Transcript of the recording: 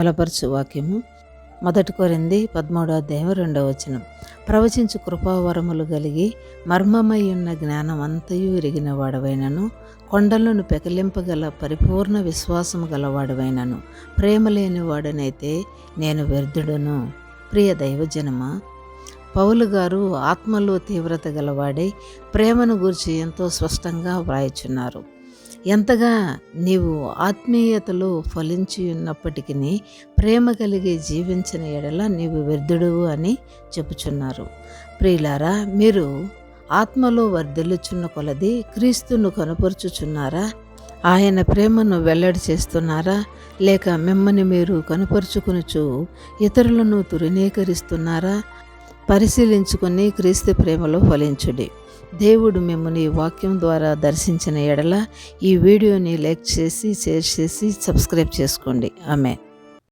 బలపరచు వాక్యము. మొదటి కొరింది పదమూడో అధ్యాయం రెండవ వచనం. ప్రవచించు కృపావరములు కలిగి మర్మమై ఉన్న జ్ఞానం అంతయు ఎరిగిన వాడవైనను కొండలను పెకలింపగల పరిపూర్ణ విశ్వాసము గలవాడవైనను. ప్రేమ లేని వాడనైతే నేను వ్యర్థుడును. ప్రియ దైవజనమా పౌలు గారు ఆత్మలో తీవ్రత గలవాడై ప్రేమను గురించి ఎంతో స్పష్టంగా వ్రాయచున్నారు. ఎంతగా నీవు ఆత్మీయతలో ఫలించి ఉన్నప్పటికీ ప్రేమ కలిగి జీవించిన ఎడల నీవు వ్యర్థుడువు అని చెప్పుచున్నారు. ప్రియులారా మీరు ఆత్మలో వర్ధిల్లుచున్న కొలది క్రీస్తును కనుపరుచుచున్నారా? ఆయన ప్రేమను వెల్లడి చేస్తున్నారా? లేక మిమ్మల్ని మీరు కనుపరుచుకునుచు ఇతరులను తురినీకరిస్తున్నారా పరిశీలించుకొని క్రీస్తు ప్రేమలో ఫలించుడి. దేవుడు మిమ్మల్ని వాక్యం ద్వారా దర్శించిన ఎడల ఈ వీడియోని లైక్ చేసి షేర్ చేసి సబ్స్క్రైబ్ చేసుకోండి. ఆమె